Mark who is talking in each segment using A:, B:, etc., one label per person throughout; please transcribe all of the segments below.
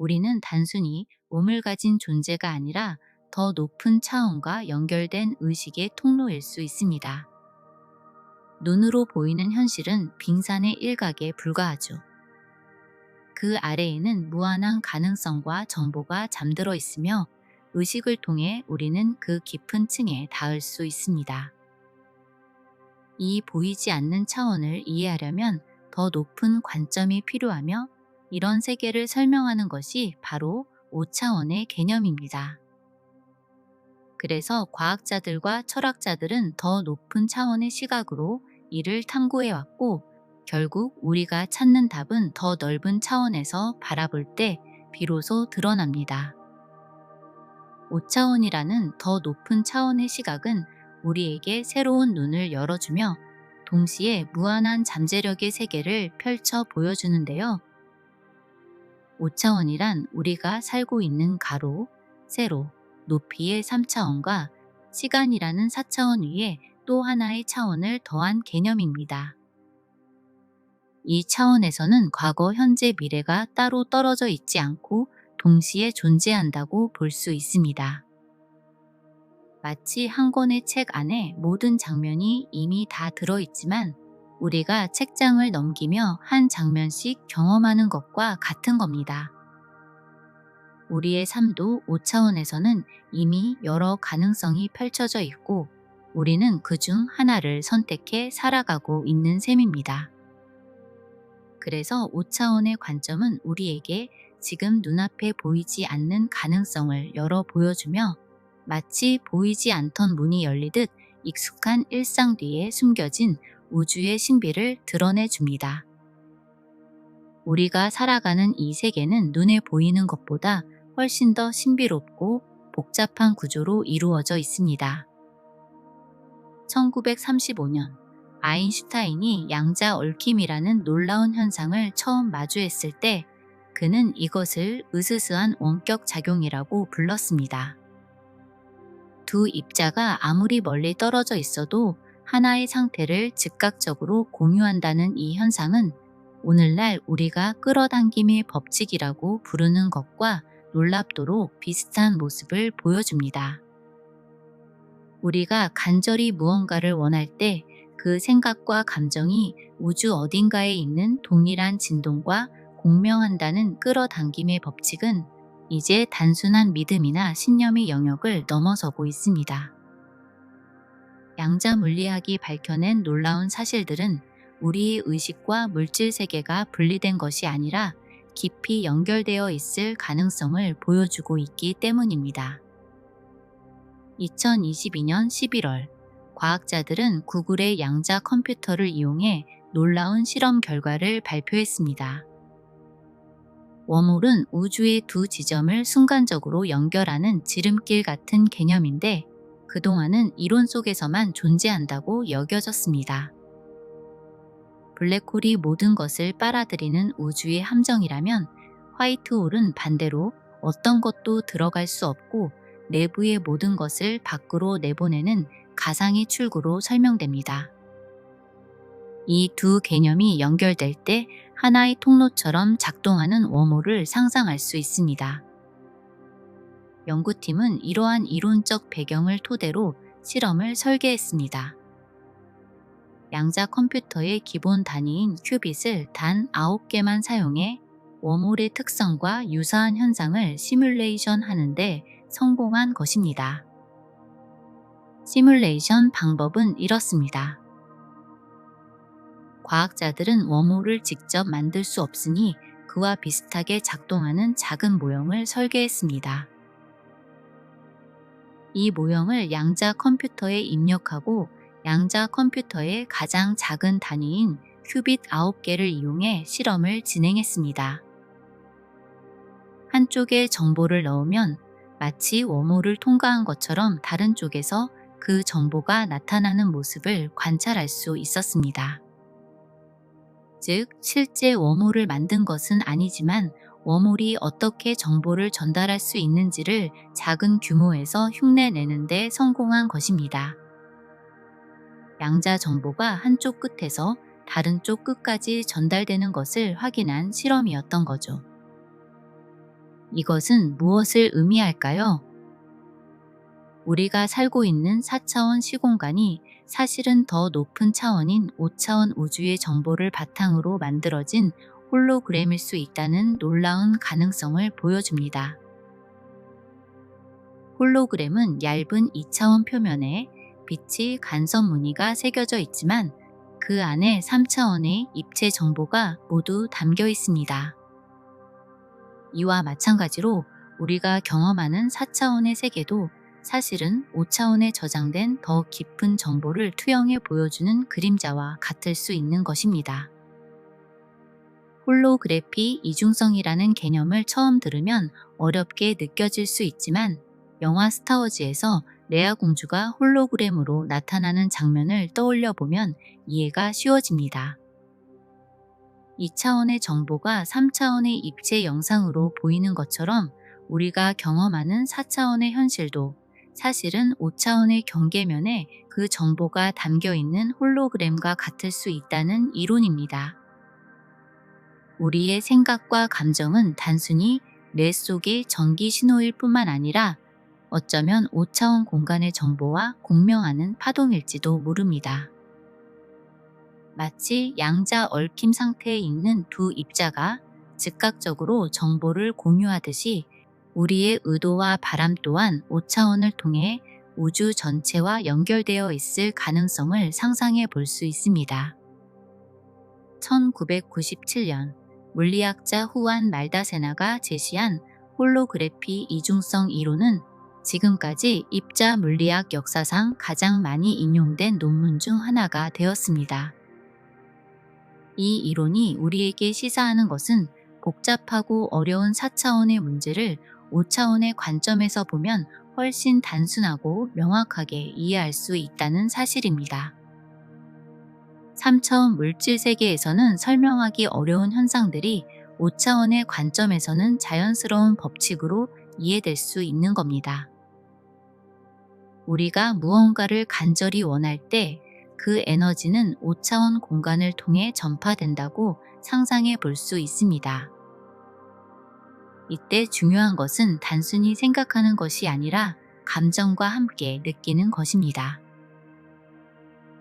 A: 우리는 단순히 몸을 가진 존재가 아니라 더 높은 차원과 연결된 의식의 통로일 수 있습니다. 눈으로 보이는 현실은 빙산의 일각에 불과하죠. 그 아래에는 무한한 가능성과 정보가 잠들어 있으며 의식을 통해 우리는 그 깊은 층에 닿을 수 있습니다. 이 보이지 않는 차원을 이해하려면 더 높은 관점이 필요하며 이런 세계를 설명하는 것이 바로 5차원의 개념입니다. 그래서 과학자들과 철학자들은 더 높은 차원의 시각으로 이를 탐구해 왔고 결국 우리가 찾는 답은 더 넓은 차원에서 바라볼 때 비로소 드러납니다. 5차원이라는 더 높은 차원의 시각은 우리에게 새로운 눈을 열어주며 동시에 무한한 잠재력의 세계를 펼쳐 보여주는데요. 5차원이란 우리가 살고 있는 가로, 세로, 높이의 3차원과 시간이라는 4차원 위에 또 하나의 차원을 더한 개념입니다. 이 차원에서는 과거, 현재, 미래가 따로 떨어져 있지 않고 동시에 존재한다고 볼 수 있습니다. 마치 한 권의 책 안에 모든 장면이 이미 다 들어있지만 우리가 책장을 넘기며 한 장면씩 경험하는 것과 같은 겁니다. 우리의 삶도 5차원에서는 이미 여러 가능성이 펼쳐져 있고 우리는 그 중 하나를 선택해 살아가고 있는 셈입니다. 그래서 5차원의 관점은 우리에게 지금 눈앞에 보이지 않는 가능성을 열어 보여주며 마치 보이지 않던 문이 열리듯 익숙한 일상 뒤에 숨겨진 우주의 신비를 드러내 줍니다. 우리가 살아가는 이 세계는 눈에 보이는 것보다 훨씬 더 신비롭고 복잡한 구조로 이루어져 있습니다. 1935년 아인슈타인이 양자 얽힘이라는 놀라운 현상을 처음 마주했을 때 그는 이것을 으스스한 원격 작용이라고 불렀습니다. 두 입자가 아무리 멀리 떨어져 있어도 하나의 상태를 즉각적으로 공유한다는 이 현상은 오늘날 우리가 끌어당김의 법칙이라고 부르는 것과 놀랍도록 비슷한 모습을 보여줍니다. 우리가 간절히 무언가를 원할 때 그 생각과 감정이 우주 어딘가에 있는 동일한 진동과 공명한다는 끌어당김의 법칙은 이제 단순한 믿음이나 신념의 영역을 넘어서고 있습니다. 양자 물리학이 밝혀낸 놀라운 사실들은 우리의 의식과 물질 세계가 분리된 것이 아니라 깊이 연결되어 있을 가능성을 보여주고 있기 때문입니다. 2022년 11월 과학자들은 구글의 양자 컴퓨터를 이용해 놀라운 실험 결과를 발표했습니다. 웜홀은 우주의 두 지점을 순간적으로 연결하는 지름길 같은 개념인데 그동안은 이론 속에서만 존재한다고 여겨졌습니다. 블랙홀이 모든 것을 빨아들이는 우주의 함정이라면 화이트홀은 반대로 어떤 것도 들어갈 수 없고 내부의 모든 것을 밖으로 내보내는 가상의 출구로 설명됩니다. 이 두 개념이 연결될 때 하나의 통로처럼 작동하는 웜홀을 상상할 수 있습니다. 연구팀은 이러한 이론적 배경을 토대로 실험을 설계했습니다. 양자 컴퓨터의 기본 단위인 큐빗을 단 9개만 사용해 웜홀의 특성과 유사한 현상을 시뮬레이션 하는데 성공한 것입니다. 시뮬레이션 방법은 이렇습니다. 과학자들은 웜홀을 직접 만들 수 없으니 그와 비슷하게 작동하는 작은 모형을 설계했습니다. 이 모형을 양자 컴퓨터에 입력하고 양자 컴퓨터의 가장 작은 단위인 큐빗 9개를 이용해 실험을 진행했습니다. 한쪽에 정보를 넣으면 마치 웜홀을 통과한 것처럼 다른 쪽에서 그 정보가 나타나는 모습을 관찰할 수 있었습니다. 즉, 실제 웜홀을 만든 것은 아니지만 웜홀이 어떻게 정보를 전달할 수 있는지를 작은 규모에서 흉내내는 데 성공한 것입니다. 양자 정보가 한쪽 끝에서 다른 쪽 끝까지 전달되는 것을 확인한 실험이었던 거죠. 이것은 무엇을 의미할까요? 우리가 살고 있는 4차원 시공간이 사실은 더 높은 차원인 5차원 우주의 정보를 바탕으로 만들어진 홀로그램일 수 있다는 놀라운 가능성을 보여줍니다. 홀로그램은 얇은 2차원 표면에 빛이 간섭 무늬가 새겨져 있지만 그 안에 3차원의 입체 정보가 모두 담겨 있습니다. 이와 마찬가지로 우리가 경험하는 4차원의 세계도 사실은 5차원에 저장된 더 깊은 정보를 투영해 보여주는 그림자와 같을 수 있는 것입니다. 홀로그래피 이중성이라는 개념을 처음 들으면 어렵게 느껴질 수 있지만 영화 스타워즈에서 레아 공주가 홀로그램으로 나타나는 장면을 떠올려 보면 이해가 쉬워집니다. 2차원의 정보가 3차원의 입체 영상으로 보이는 것처럼 우리가 경험하는 4차원의 현실도 사실은 5차원의 경계면에 그 정보가 담겨 있는 홀로그램과 같을 수 있다는 이론입니다. 우리의 생각과 감정은 단순히 뇌 속의 전기 신호일 뿐만 아니라 어쩌면 5차원 공간의 정보와 공명하는 파동일지도 모릅니다. 마치 양자 얽힘 상태에 있는 두 입자가 즉각적으로 정보를 공유하듯이 우리의 의도와 바람 또한 5차원을 통해 우주 전체와 연결되어 있을 가능성을 상상해 볼 수 있습니다. 1997년 물리학자 후안 말다세나가 제시한 홀로그래피 이중성 이론은 지금까지 입자 물리학 역사상 가장 많이 인용된 논문 중 하나가 되었습니다. 이 이론이 우리에게 시사하는 것은 복잡하고 어려운 4차원의 문제를 5차원의 관점에서 보면 훨씬 단순하고 명확하게 이해할 수 있다는 사실입니다. 3차원 물질 세계에서는 설명하기 어려운 현상들이 5차원의 관점에서는 자연스러운 법칙으로 이해될 수 있는 겁니다. 우리가 무언가를 간절히 원할 때 그 에너지는 5차원 공간을 통해 전파된다고 상상해 볼 수 있습니다. 이때 중요한 것은 단순히 생각하는 것이 아니라 감정과 함께 느끼는 것입니다.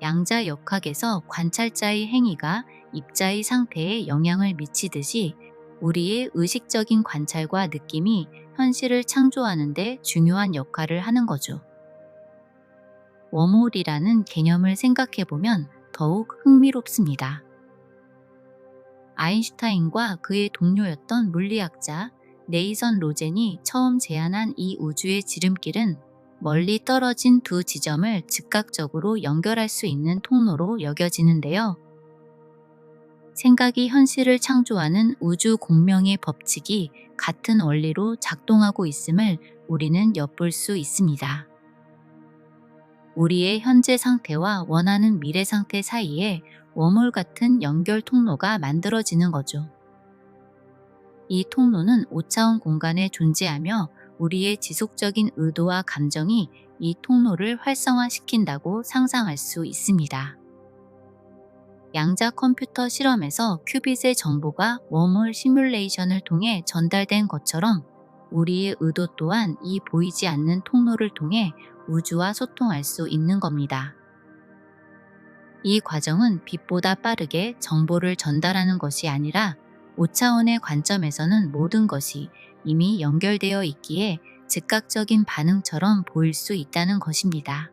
A: 양자 역학에서 관찰자의 행위가 입자의 상태에 영향을 미치듯이 우리의 의식적인 관찰과 느낌이 현실을 창조하는데 중요한 역할을 하는 거죠. 웜홀이라는 개념을 생각해 보면 더욱 흥미롭습니다. 아인슈타인과 그의 동료였던 물리학자 네이선 로젠이 처음 제안한 이 우주의 지름길은 멀리 떨어진 두 지점을 즉각적으로 연결할 수 있는 통로로 여겨지는데요. 생각이 현실을 창조하는 우주 공명의 법칙이 같은 원리로 작동하고 있음을 우리는 엿볼 수 있습니다. 우리의 현재 상태와 원하는 미래 상태 사이에 웜홀 같은 연결 통로가 만들어지는 거죠. 이 통로는 5차원 공간에 존재하며 우리의 지속적인 의도와 감정이 이 통로를 활성화시킨다고 상상할 수 있습니다. 양자 컴퓨터 실험에서 큐빗의 정보가 웜홀 시뮬레이션을 통해 전달된 것처럼 우리의 의도 또한 이 보이지 않는 통로를 통해 우주와 소통할 수 있는 겁니다. 이 과정은 빛보다 빠르게 정보를 전달하는 것이 아니라 5차원의 관점에서는 모든 것이 이미 연결되어 있기에 즉각적인 반응처럼 보일 수 있다는 것입니다.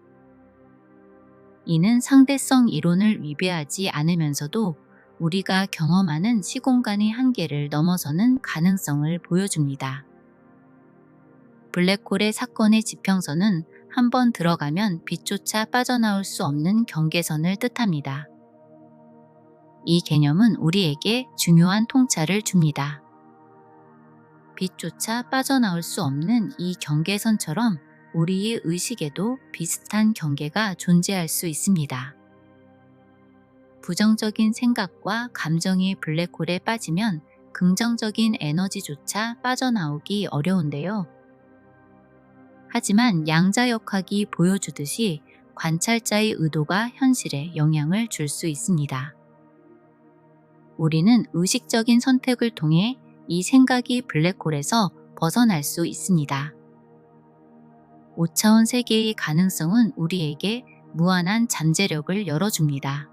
A: 이는 상대성 이론을 위배하지 않으면서도 우리가 경험하는 시공간의 한계를 넘어서는 가능성을 보여줍니다. 블랙홀의 사건의 지평선은 한번 들어가면 빛조차 빠져나올 수 없는 경계선을 뜻합니다. 이 개념은 우리에게 중요한 통찰을 줍니다. 빛조차 빠져나올 수 없는 이 경계선처럼 우리의 의식에도 비슷한 경계가 존재할 수 있습니다. 부정적인 생각과 감정이 블랙홀에 빠지면 긍정적인 에너지조차 빠져나오기 어려운데요. 하지만 양자역학이 보여주듯이 관찰자의 의도가 현실에 영향을 줄 수 있습니다. 우리는 의식적인 선택을 통해 이 생각이 블랙홀에서 벗어날 수 있습니다. 5차원 세계의 가능성은 우리에게 무한한 잠재력을 열어줍니다.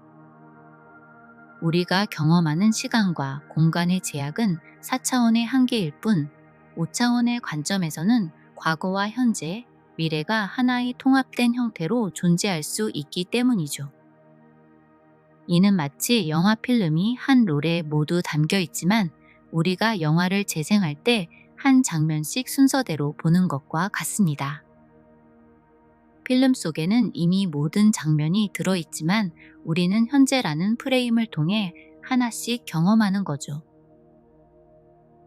A: 우리가 경험하는 시간과 공간의 제약은 4차원의 한계일 뿐 5차원의 관점에서는 과거와 현재, 미래가 하나의 통합된 형태로 존재할 수 있기 때문이죠. 이는 마치 영화 필름이 한 롤에 모두 담겨 있지만 우리가 영화를 재생할 때 한 장면씩 순서대로 보는 것과 같습니다. 필름 속에는 이미 모든 장면이 들어있지만 우리는 현재라는 프레임을 통해 하나씩 경험하는 거죠.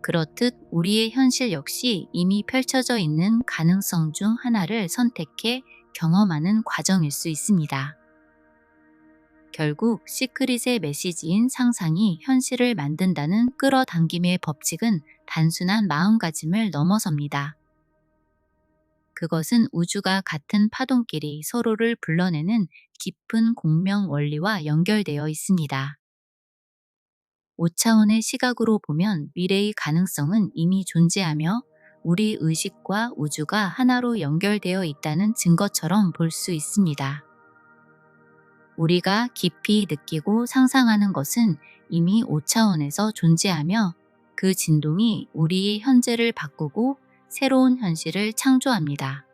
A: 그렇듯 우리의 현실 역시 이미 펼쳐져 있는 가능성 중 하나를 선택해 경험하는 과정일 수 있습니다. 결국 시크릿의 메시지인 상상이 현실을 만든다는 끌어당김의 법칙은 단순한 마음가짐을 넘어섭니다. 그것은 우주가 같은 파동끼리 서로를 불러내는 깊은 공명 원리와 연결되어 있습니다. 5차원의 시각으로 보면 미래의 가능성은 이미 존재하며 우리 의식과 우주가 하나로 연결되어 있다는 증거처럼 볼 수 있습니다. 우리가 깊이 느끼고 상상하는 것은 이미 5차원에서 존재하며 그 진동이 우리의 현재를 바꾸고 새로운 현실을 창조합니다.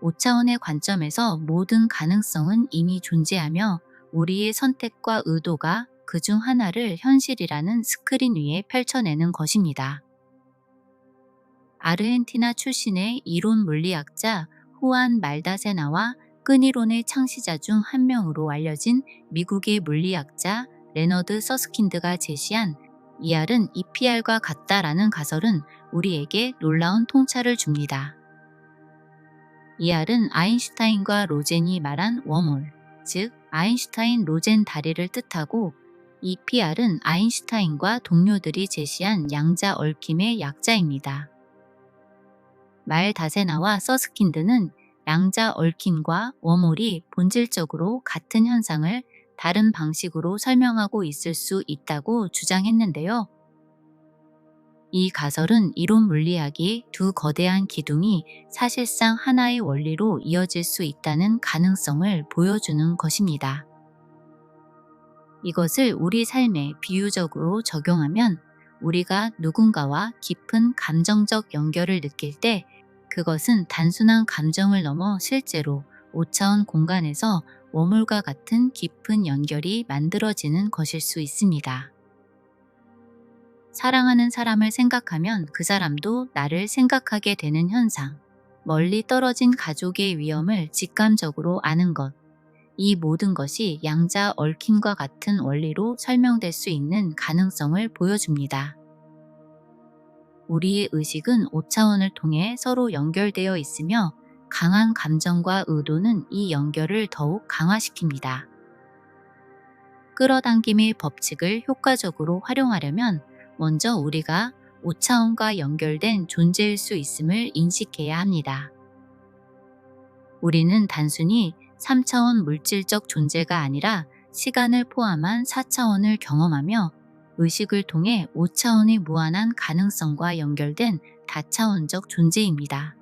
A: 5차원의 관점에서 모든 가능성은 이미 존재하며 우리의 선택과 의도가 그 중 하나를 현실이라는 스크린 위에 펼쳐내는 것입니다. 아르헨티나 출신의 이론 물리학자 후안 말다세나와 끈이론의 창시자 중 한 명으로 알려진 미국의 물리학자 레너드 서스킨드가 제시한 ER은 EPR과 같다라는 가설은 우리에게 놀라운 통찰을 줍니다. ER은 아인슈타인과 로젠이 말한 웜홀, 즉 아인슈타인 로젠 다리를 뜻하고 EPR은 아인슈타인과 동료들이 제시한 양자 얽힘의 약자입니다. 말 다세나와 서스킨드는 양자 얽힘과 웜홀이 본질적으로 같은 현상을 다른 방식으로 설명하고 있을 수 있다고 주장했는데요. 이 가설은 이론 물리학이 두 거대한 기둥이 사실상 하나의 원리로 이어질 수 있다는 가능성을 보여주는 것입니다. 이것을 우리 삶에 비유적으로 적용하면 우리가 누군가와 깊은 감정적 연결을 느낄 때 그것은 단순한 감정을 넘어 실제로 5차원 공간에서 워물과 같은 깊은 연결이 만들어지는 것일 수 있습니다. 사랑하는 사람을 생각하면 그 사람도 나를 생각하게 되는 현상, 멀리 떨어진 가족의 위험을 직감적으로 아는 것, 이 모든 것이 양자 얽힘과 같은 원리로 설명될 수 있는 가능성을 보여줍니다. 우리의 의식은 5차원을 통해 서로 연결되어 있으며 강한 감정과 의도는 이 연결을 더욱 강화시킵니다. 끌어당김의 법칙을 효과적으로 활용하려면 먼저 우리가 5차원과 연결된 존재일 수 있음을 인식해야 합니다. 우리는 단순히 3차원 물질적 존재가 아니라 시간을 포함한 4차원을 경험하며 의식을 통해 5차원의 무한한 가능성과 연결된 다차원적 존재입니다.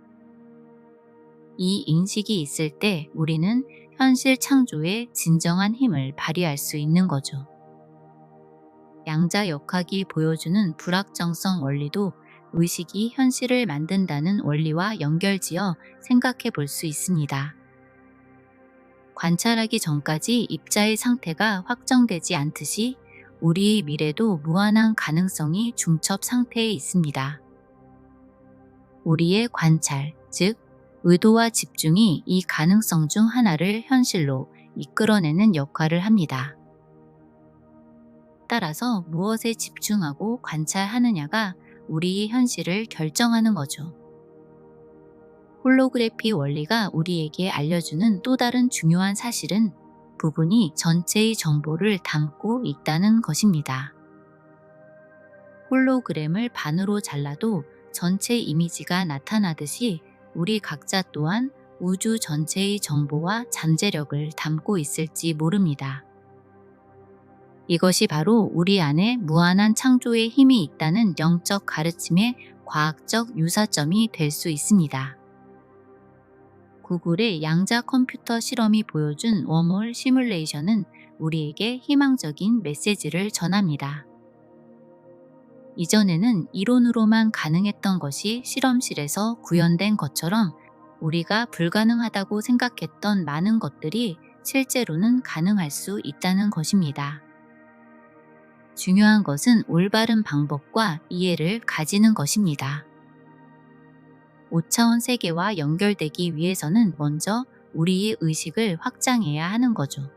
A: 이 인식이 있을 때 우리는 현실 창조의 진정한 힘을 발휘할 수 있는 거죠. 양자 역학이 보여주는 불확정성 원리도 의식이 현실을 만든다는 원리와 연결지어 생각해 볼 수 있습니다. 관찰하기 전까지 입자의 상태가 확정되지 않듯이 우리의 미래도 무한한 가능성이 중첩 상태에 있습니다. 우리의 관찰, 즉, 의도와 집중이 이 가능성 중 하나를 현실로 이끌어내는 역할을 합니다. 따라서 무엇에 집중하고 관찰하느냐가 우리의 현실을 결정하는 거죠. 홀로그래피 원리가 우리에게 알려주는 또 다른 중요한 사실은 부분이 전체의 정보를 담고 있다는 것입니다. 홀로그램을 반으로 잘라도 전체 이미지가 나타나듯이 우리 각자 또한 우주 전체의 정보와 잠재력을 담고 있을지 모릅니다. 이것이 바로 우리 안에 무한한 창조의 힘이 있다는 영적 가르침의 과학적 유사점이 될 수 있습니다. 구글의 양자 컴퓨터 실험이 보여준 웜홀 시뮬레이션은 우리에게 희망적인 메시지를 전합니다. 이전에는 이론으로만 가능했던 것이 실험실에서 구현된 것처럼 우리가 불가능하다고 생각했던 많은 것들이 실제로는 가능할 수 있다는 것입니다. 중요한 것은 올바른 방법과 이해를 가지는 것입니다. 5차원 세계와 연결되기 위해서는 먼저 우리의 의식을 확장해야 하는 거죠.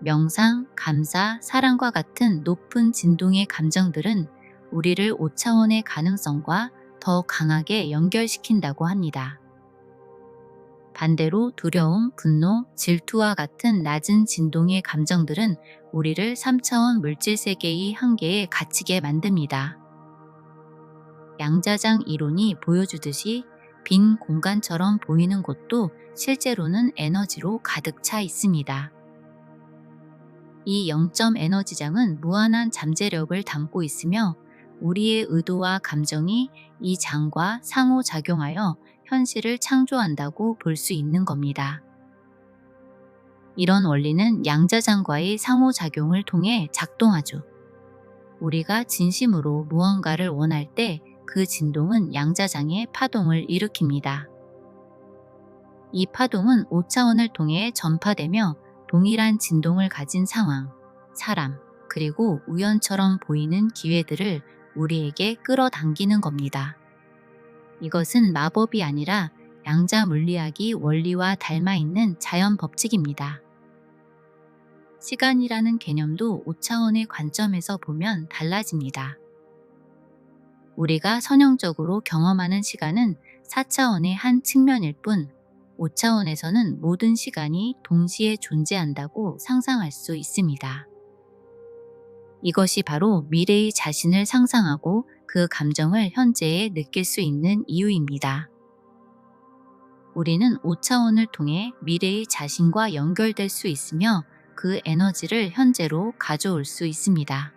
A: 명상, 감사, 사랑과 같은 높은 진동의 감정들은 우리를 5차원의 가능성과 더 강하게 연결시킨다고 합니다. 반대로 두려움, 분노, 질투와 같은 낮은 진동의 감정들은 우리를 3차원 물질 세계의 한계에 갇히게 만듭니다. 양자장 이론이 보여주듯이 빈 공간처럼 보이는 곳도 실제로는 에너지로 가득 차 있습니다. 이 0점 에너지장은 무한한 잠재력을 담고 있으며 우리의 의도와 감정이 이 장과 상호작용하여 현실을 창조한다고 볼 수 있는 겁니다. 이런 원리는 양자장과의 상호작용을 통해 작동하죠. 우리가 진심으로 무언가를 원할 때 그 진동은 양자장의 파동을 일으킵니다. 이 파동은 5차원을 통해 전파되며 동일한 진동을 가진 상황, 사람, 그리고 우연처럼 보이는 기회들을 우리에게 끌어당기는 겁니다. 이것은 마법이 아니라 양자 물리학이 원리와 닮아 있는 자연 법칙입니다. 시간이라는 개념도 5차원의 관점에서 보면 달라집니다. 우리가 선형적으로 경험하는 시간은 4차원의 한 측면일 뿐 5차원에서는 모든 시간이 동시에 존재한다고 상상할 수 있습니다. 이것이 바로 미래의 자신을 상상하고 그 감정을 현재에 느낄 수 있는 이유입니다. 우리는 5차원을 통해 미래의 자신과 연결될 수 있으며 그 에너지를 현재로 가져올 수 있습니다.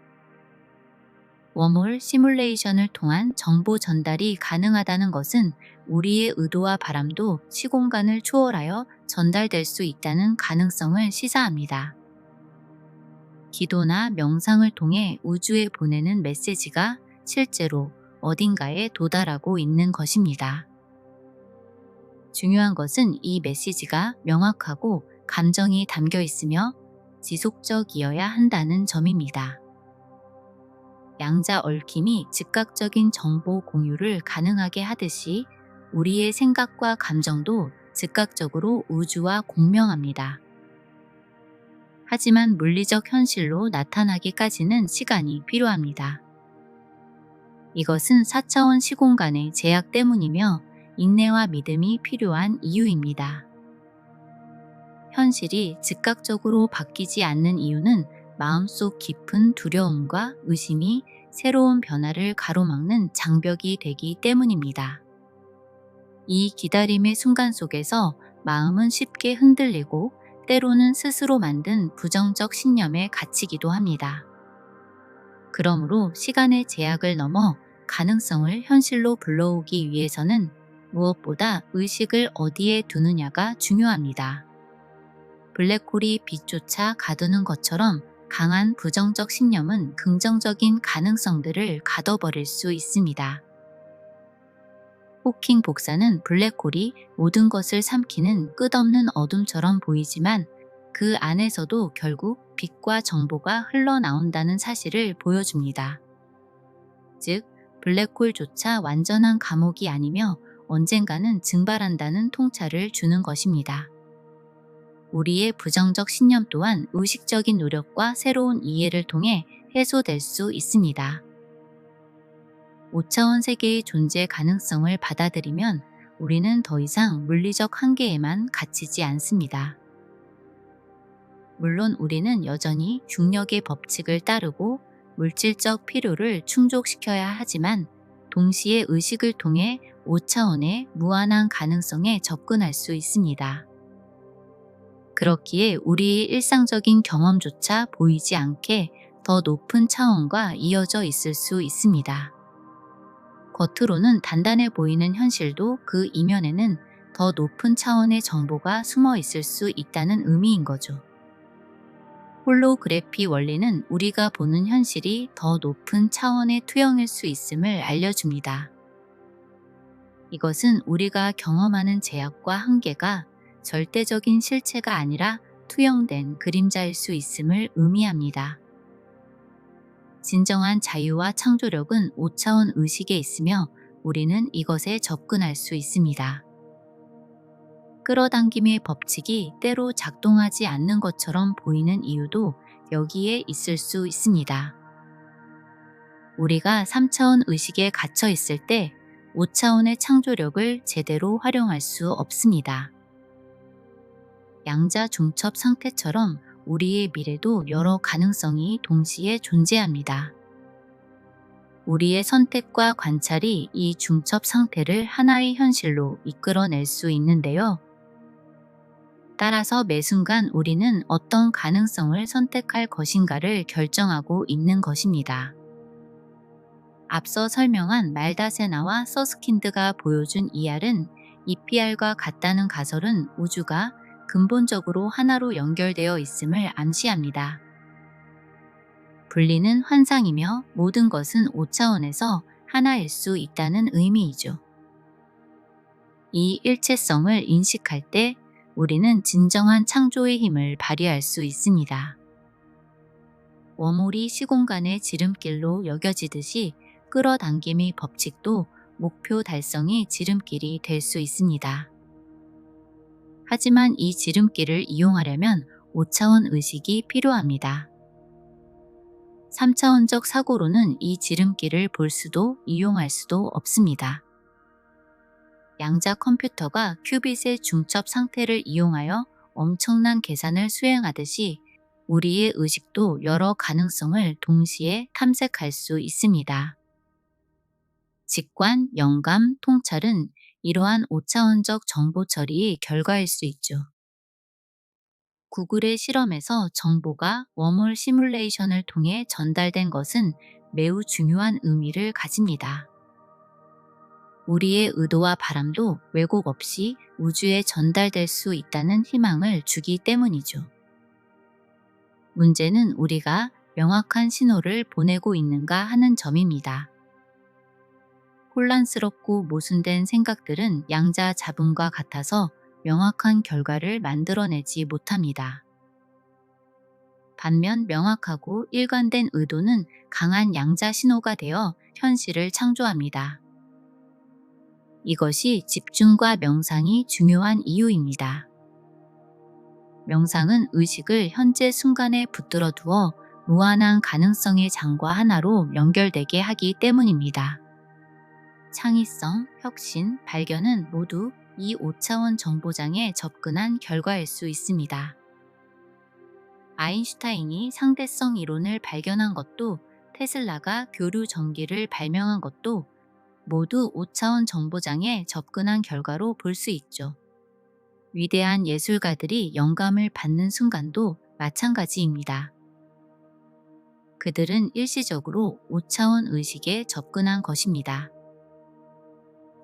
A: 웜홀 시뮬레이션을 통한 정보 전달이 가능하다는 것은 우리의 의도와 바람도 시공간을 초월하여 전달될 수 있다는 가능성을 시사합니다. 기도나 명상을 통해 우주에 보내는 메시지가 실제로 어딘가에 도달하고 있는 것입니다. 중요한 것은 이 메시지가 명확하고 감정이 담겨 있으며 지속적이어야 한다는 점입니다. 양자 얽힘이 즉각적인 정보 공유를 가능하게 하듯이 우리의 생각과 감정도 즉각적으로 우주와 공명합니다. 하지만 물리적 현실로 나타나기까지는 시간이 필요합니다. 이것은 4차원 시공간의 제약 때문이며 인내와 믿음이 필요한 이유입니다. 현실이 즉각적으로 바뀌지 않는 이유는 마음속 깊은 두려움과 의심이 새로운 변화를 가로막는 장벽이 되기 때문입니다. 이 기다림의 순간 속에서 마음은 쉽게 흔들리고 때로는 스스로 만든 부정적 신념에 갇히기도 합니다. 그러므로 시간의 제약을 넘어 가능성을 현실로 불러오기 위해서는 무엇보다 의식을 어디에 두느냐가 중요합니다. 블랙홀이 빛조차 가두는 것처럼 강한 부정적 신념은 긍정적인 가능성들을 가둬버릴 수 있습니다. 호킹 복사는 블랙홀이 모든 것을 삼키는 끝없는 어둠처럼 보이지만 그 안에서도 결국 빛과 정보가 흘러나온다는 사실을 보여줍니다. 즉, 블랙홀조차 완전한 감옥이 아니며 언젠가는 증발한다는 통찰을 주는 것입니다. 우리의 부정적 신념 또한 의식적인 노력과 새로운 이해를 통해 해소될 수 있습니다. 5차원 세계의 존재 가능성을 받아들이면 우리는 더 이상 물리적 한계에만 갇히지 않습니다. 물론 우리는 여전히 중력의 법칙을 따르고 물질적 필요를 충족시켜야 하지만 동시에 의식을 통해 5차원의 무한한 가능성에 접근할 수 있습니다. 그렇기에 우리의 일상적인 경험조차 보이지 않게 더 높은 차원과 이어져 있을 수 있습니다. 겉으로는 단단해 보이는 현실도 그 이면에는 더 높은 차원의 정보가 숨어 있을 수 있다는 의미인 거죠. 홀로그래피 원리는 우리가 보는 현실이 더 높은 차원의 투영일 수 있음을 알려줍니다. 이것은 우리가 경험하는 제약과 한계가 절대적인 실체가 아니라 투영된 그림자일 수 있음을 의미합니다. 진정한 자유와 창조력은 5차원 의식에 있으며 우리는 이것에 접근할 수 있습니다. 끌어당김의 법칙이 때로 작동하지 않는 것처럼 보이는 이유도 여기에 있을 수 있습니다. 우리가 3차원 의식에 갇혀 있을 때 5차원의 창조력을 제대로 활용할 수 없습니다. 양자 중첩 상태처럼 우리의 미래도 여러 가능성이 동시에 존재합니다. 우리의 선택과 관찰이 이 중첩 상태를 하나의 현실로 이끌어낼 수 있는데요. 따라서 매 순간 우리는 어떤 가능성을 선택할 것인가를 결정하고 있는 것입니다. 앞서 설명한 말다세나와 서스킨드가 보여준 ER은 EPR과 같다는 가설은 우주가 근본적으로 하나로 연결되어 있음을 암시합니다. 분리는 환상이며 모든 것은 5차원에서 하나일 수 있다는 의미이죠. 이 일체성을 인식할 때 우리는 진정한 창조의 힘을 발휘할 수 있습니다. 워몰이 시공간의 지름길로 여겨지듯이 끌어당김의 법칙도 목표 달성의 지름길이 될 수 있습니다. 하지만 이 지름길을 이용하려면 5차원 의식이 필요합니다. 3차원적 사고로는 이 지름길을 볼 수도 이용할 수도 없습니다. 양자 컴퓨터가 큐빗의 중첩 상태를 이용하여 엄청난 계산을 수행하듯이 우리의 의식도 여러 가능성을 동시에 탐색할 수 있습니다. 직관, 영감, 통찰은 이러한 5차원적 정보 처리의 결과일 수 있죠. 구글의 실험에서 정보가 웜홀 시뮬레이션을 통해 전달된 것은 매우 중요한 의미를 가집니다. 우리의 의도와 바람도 왜곡 없이 우주에 전달될 수 있다는 희망을 주기 때문이죠. 문제는 우리가 명확한 신호를 보내고 있는가 하는 점입니다. 혼란스럽고 모순된 생각들은 양자 잡음과 같아서 명확한 결과를 만들어내지 못합니다. 반면 명확하고 일관된 의도는 강한 양자 신호가 되어 현실을 창조합니다. 이것이 집중과 명상이 중요한 이유입니다. 명상은 의식을 현재 순간에 붙들어 두어 무한한 가능성의 장과 하나로 연결되게 하기 때문입니다. 창의성, 혁신, 발견은 모두 이 5차원 정보장에 접근한 결과일 수 있습니다. 아인슈타인이 상대성 이론을 발견한 것도 테슬라가 교류 전기를 발명한 것도 모두 5차원 정보장에 접근한 결과로 볼 수 있죠. 위대한 예술가들이 영감을 받는 순간도 마찬가지입니다. 그들은 일시적으로 5차원 의식에 접근한 것입니다.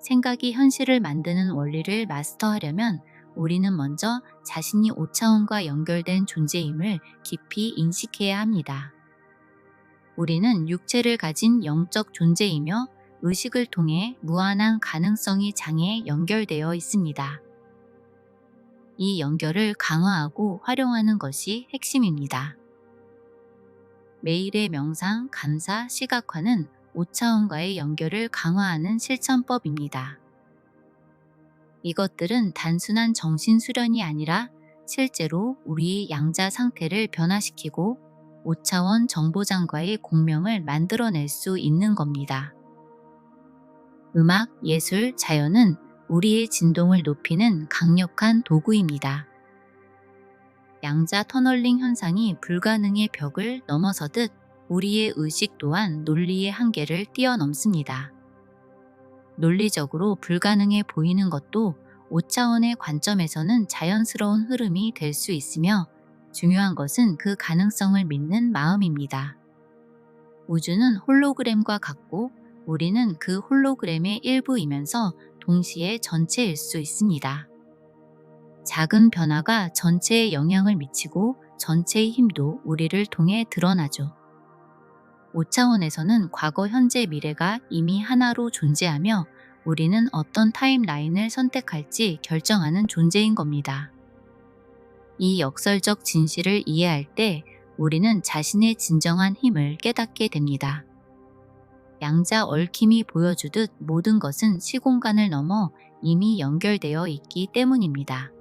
A: 생각이 현실을 만드는 원리를 마스터하려면 우리는 먼저 자신이 5차원과 연결된 존재임을 깊이 인식해야 합니다. 우리는 육체를 가진 영적 존재이며 의식을 통해 무한한 가능성이 장에 연결되어 있습니다. 이 연결을 강화하고 활용하는 것이 핵심입니다. 매일의 명상, 감사, 시각화는 5차원과의 연결을 강화하는 실천법입니다. 이것들은 단순한 정신 수련이 아니라 실제로 우리의 양자 상태를 변화시키고 5차원 정보장과의 공명을 만들어낼 수 있는 겁니다. 음악, 예술, 자연은 우리의 진동을 높이는 강력한 도구입니다. 양자 터널링 현상이 불가능의 벽을 넘어서듯 우리의 의식 또한 논리의 한계를 뛰어넘습니다. 논리적으로 불가능해 보이는 것도 5차원의 관점에서는 자연스러운 흐름이 될 수 있으며 중요한 것은 그 가능성을 믿는 마음입니다. 우주는 홀로그램과 같고 우리는 그 홀로그램의 일부이면서 동시에 전체일 수 있습니다. 작은 변화가 전체에 영향을 미치고 전체의 힘도 우리를 통해 드러나죠. 5차원에서는 과거, 현재, 미래가 이미 하나로 존재하며 우리는 어떤 타임라인을 선택할지 결정하는 존재인 겁니다. 이 역설적 진실을 이해할 때 우리는 자신의 진정한 힘을 깨닫게 됩니다. 양자 얽힘이 보여주듯 모든 것은 시공간을 넘어 이미 연결되어 있기 때문입니다.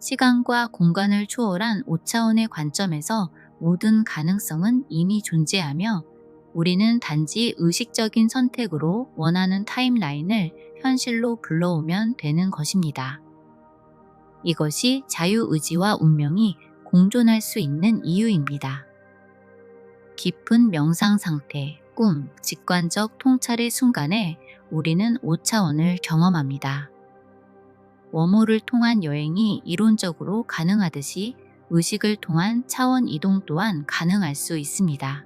A: 시간과 공간을 초월한 5차원의 관점에서 모든 가능성은 이미 존재하며 우리는 단지 의식적인 선택으로 원하는 타임라인을 현실로 불러오면 되는 것입니다. 이것이 자유의지와 운명이 공존할 수 있는 이유입니다. 깊은 명상 상태, 꿈, 직관적 통찰의 순간에 우리는 5차원을 경험합니다. 워모를 통한 여행이 이론적으로 가능하듯이 의식을 통한 차원 이동 또한 가능할 수 있습니다.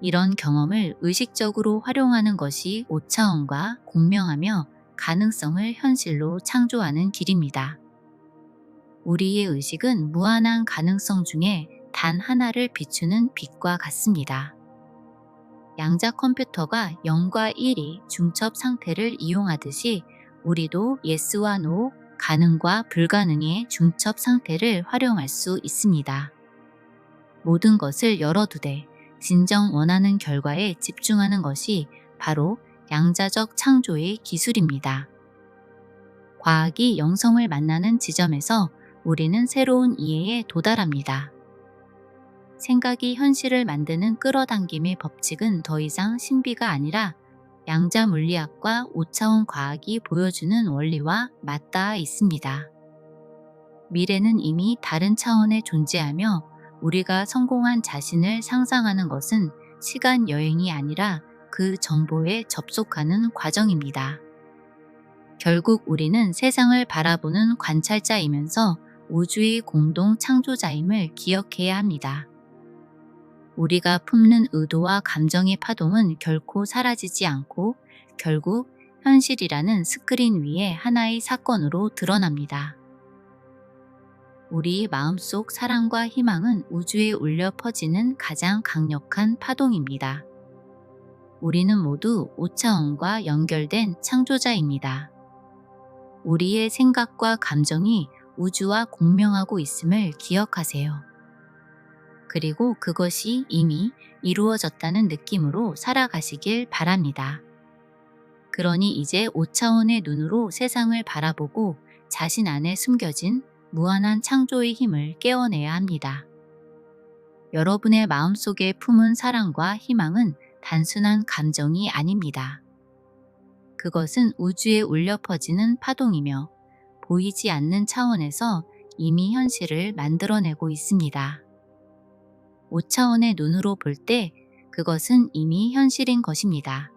A: 이런 경험을 의식적으로 활용하는 것이 5차원과 공명하며 가능성을 현실로 창조하는 길입니다. 우리의 의식은 무한한 가능성 중에 단 하나를 비추는 빛과 같습니다. 양자 컴퓨터가 0과 1이 중첩 상태를 이용하듯이 우리도 예스와 노, 가능과 불가능의 중첩 상태를 활용할 수 있습니다. 모든 것을 열어두되 진정 원하는 결과에 집중하는 것이 바로 양자적 창조의 기술입니다. 과학이 영성을 만나는 지점에서 우리는 새로운 이해에 도달합니다. 생각이 현실을 만드는 끌어당김의 법칙은 더 이상 신비가 아니라 양자 물리학과 5차원 과학이 보여주는 원리와 맞닿아 있습니다. 미래는 이미 다른 차원에 존재하며 우리가 성공한 자신을 상상하는 것은 시간 여행이 아니라 그 정보에 접속하는 과정입니다. 결국 우리는 세상을 바라보는 관찰자이면서 우주의 공동 창조자임을 기억해야 합니다. 우리가 품는 의도와 감정의 파동은 결코 사라지지 않고 결국 현실이라는 스크린 위에 하나의 사건으로 드러납니다. 우리 마음속 사랑과 희망은 우주에 울려 퍼지는 가장 강력한 파동입니다. 우리는 모두 5차원과 연결된 창조자입니다. 우리의 생각과 감정이 우주와 공명하고 있음을 기억하세요. 그리고 그것이 이미 이루어졌다는 느낌으로 살아가시길 바랍니다. 그러니 이제 5차원의 눈으로 세상을 바라보고 자신 안에 숨겨진 무한한 창조의 힘을 깨어내야 합니다. 여러분의 마음속에 품은 사랑과 희망은 단순한 감정이 아닙니다. 그것은 우주에 울려 퍼지는 파동이며 보이지 않는 차원에서 이미 현실을 만들어내고 있습니다. 5차원의 눈으로 볼 때 그것은 이미 현실인 것입니다.